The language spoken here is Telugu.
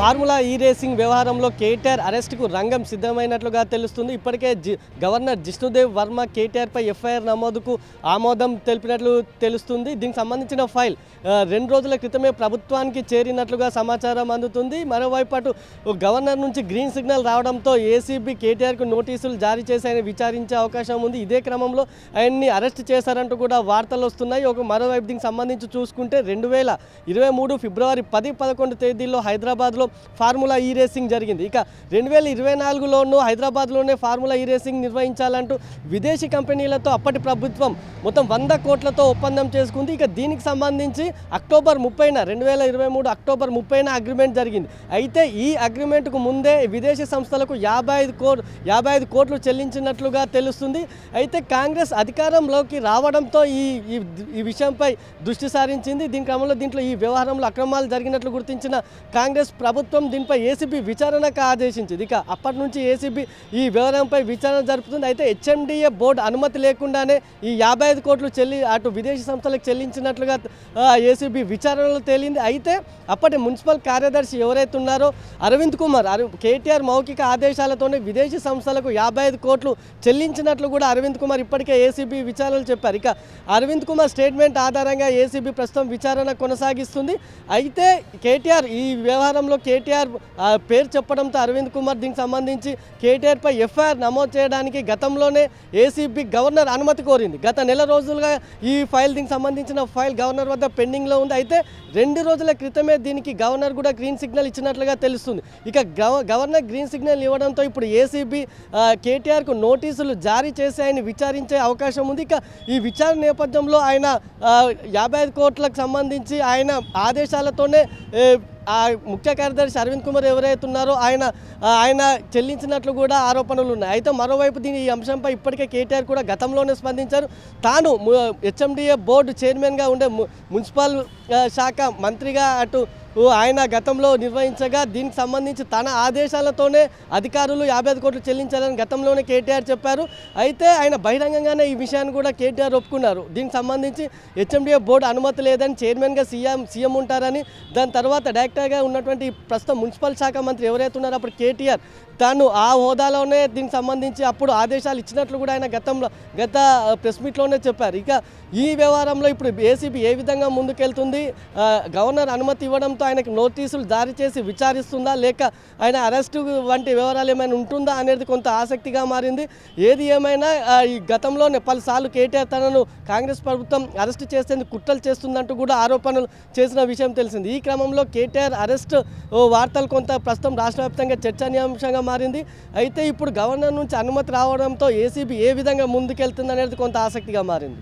ఫార్ములా ఈ రేసింగ్ వ్యవహారంలో కేటీఆర్ అరెస్టుకు రంగం సిద్ధమైనట్లుగా తెలుస్తుంది. ఇప్పటికే జి గవర్నర్ జిష్ణుదేవ్ వర్మ కేటీఆర్పై ఎఫ్ఐఆర్ నమోదుకు ఆమోదం తెలిపినట్లు తెలుస్తుంది. దీనికి సంబంధించిన ఫైల్ రెండు రోజుల క్రితమే ప్రభుత్వానికి చేరినట్లుగా సమాచారం అందుతుంది. మరోవైపు అటు గవర్నర్ నుంచి గ్రీన్ సిగ్నల్ రావడంతో ఏసీబీ కేటీఆర్కు నోటీసులు జారీ చేసి ఆయన విచారించే అవకాశం ఉంది. ఇదే క్రమంలో ఆయన్ని అరెస్ట్ చేశారంటూ కూడా వార్తలు వస్తున్నాయి. ఒక మరోవైపు దీనికి సంబంధించి చూసుకుంటే రెండు వేల ఇరవై మూడు ఫిబ్రవరి పది పదకొండు తేదీల్లో హైదరాబాద్లో ఫార్ములా ఈ రేసింగ్ జరిగింది. ఇక రెండు వేల ఇరవై నాలుగులోనూ హైదరాబాద్లోనే ఫార్ములా ఈ రేసింగ్ నిర్వహించాలంటూ విదేశీ కంపెనీలతో అప్పటి ప్రభుత్వం మొత్తం వంద కోట్లతో ఒప్పందం చేసుకుంది. ఇక దీనికి సంబంధించి అక్టోబర్ ముప్పైన రెండు వేల ఇరవై మూడు అక్టోబర్ ముప్పైన అగ్రిమెంట్ జరిగింది. అయితే ఈ అగ్రిమెంట్కు ముందే విదేశీ సంస్థలకు యాభై ఐదు కోట్ యాభై ఐదు కోట్లు చెల్లించినట్లుగా తెలుస్తుంది. అయితే కాంగ్రెస్ అధికారంలోకి రావడంతో ఈ ఈ- ఈ విషయంపై దృష్టి సారించింది. దీని క్రమంలో దీంట్లో ఈ వ్యవహారంలో అక్రమాలు జరిగినట్లు గుర్తించిన కాంగ్రెస్ ప్రభుత్వం దీనిపై ఏసీబీ విచారణకు ఆదేశించింది. ఇక అప్పటి నుంచి ఏసీబీ ఈ వివరంపై విచారణ జరుపుతుంది. అయితే హెచ్ఎండిఏ బోర్డు అనుమతి లేకుండానే ఈ యాభై ఐదు కోట్లు చెల్లి అటు విదేశీ సంస్థలకు చెల్లించినట్లుగా ఏసీబీ విచారణలో తేలింది. అయితే అప్పటి మున్సిపల్ కార్యదర్శి ఎవరైతే ఉన్నారో అరవింద్ కుమార్ కేటీఆర్ మౌఖిక ఆదేశాలతోనే విదేశీ సంస్థలకు యాభై ఐదు కోట్లు చెల్లించినట్లు కూడా అరవింద్ కుమార్ ఇప్పటికే ఏసీబీ విచారణలు చెప్పారు. ఇక అరవింద్ కుమార్ స్టేట్మెంట్ ఆధారంగా ఏసీబీ ప్రస్తుతం విచారణ కొనసాగిస్తుంది. అయితే కేటీఆర్ ఈ వ్యవహారంలో కేటీఆర్ పేరు చెప్పడంతో అరవింద్ కుమార్ దీనికి సంబంధించి కేటీఆర్పై ఎఫ్ఐఆర్ నమోదు చేయడానికి గతంలోనే ఏసీబీ గవర్నర్ అనుమతి కోరింది. గత నెల రోజులుగా ఈ ఫైల్ దీనికి సంబంధించిన ఫైల్ గవర్నర్ వద్ద పెండింగ్లో ఉంది. అయితే రెండు రోజుల క్రితమే దీనికి గవర్నర్ కూడా గ్రీన్ సిగ్నల్ ఇచ్చినట్లుగా తెలుస్తుంది. ఇక గవర్నర్ గ్రీన్ సిగ్నల్ ఇవ్వడంతో ఇప్పుడు ఏసీబీ కేటీఆర్కు నోటీసులు జారీ చేసి ఆయన విచారించే అవకాశం ఉంది. ఇక ఈ విచారణ నేపథ్యంలో ఆయన యాభై ఐదు కోట్లకు సంబంధించి ఆయన ఆదేశాలతోనే ఆ ముఖ్య కార్యదర్శి అరవింద్ కుమార్ ఎవరైతే ఉన్నారో ఆయన ఆయన చెల్లించినట్లు కూడా ఆరోపణలు ఉన్నాయి. అయితే మరోవైపు దీని ఈ అంశంపై ఇప్పటికే కేటీఆర్ కూడా గతంలోనే స్పందించారు. తాను హెచ్ఎండిఏ బోర్డు చైర్మన్గా ఉండే ము- మున్సిపల్ శాఖ మంత్రిగా అటు ఆయన గతంలో నిర్వహించగా దీనికి సంబంధించి తన ఆదేశాలతోనే అధికారులు యాభై ఐదు కోట్లు చెల్లించాలని గతంలోనే కేటీఆర్ చెప్పారు. అయితే ఆయన బహిరంగంగానే ఈ విషయాన్ని కూడా కేటీఆర్ ఒప్పుకున్నారు. దీనికి సంబంధించి హెచ్ఎండిఏ బోర్డు అనుమతి లేదని చైర్మన్గా సీఎం సీఎం ఉంటారని దాని తర్వాత డైరెక్టర్గా ఉన్నటువంటి ప్రస్తుతం మున్సిపల్ శాఖ మంత్రి ఎవరైతే ఉన్నారో అప్పుడు కేటీఆర్ తాను ఆ హోదాలోనే దీనికి సంబంధించి అప్పుడు ఆదేశాలు ఇచ్చినట్లు కూడా ఆయన గతంలో గత ప్రెస్ మీట్లోనే చెప్పారు. ఇక ఈ వ్యవహారంలో ఇప్పుడు ఏసీబీ ఏ విధంగా ముందుకెళ్తుంది? గవర్నర్ అనుమతి ఇవ్వడం ఇవ్వడంతో ఆయనకు నోటీసులు జారీ చేసి విచారిస్తుందా? లేక ఆయన అరెస్టు వంటి వివరాలు ఏమైనా ఉంటుందా అనేది కొంత ఆసక్తిగా మారింది. ఏది ఏమైనా ఈ గతంలోనే పలుసార్లు కేటీఆర్ తనను కాంగ్రెస్ ప్రభుత్వం అరెస్ట్ చేసేందుకు కుట్రలు చేస్తుందంటూ కూడా ఆరోపణలు చేసిన విషయం తెలిసింది. ఈ క్రమంలో కేటీఆర్ అరెస్ట్ వార్తలు కొంత ప్రస్తుతం రాష్ట్ర వ్యాప్తంగా చర్చనీయాంశంగా మారింది. అయితే ఇప్పుడు గవర్నర్ నుంచి అనుమతి రావడంతో ఏసీబీ ఏ విధంగా ముందుకెళ్తుంది అనేది కొంత ఆసక్తిగా మారింది.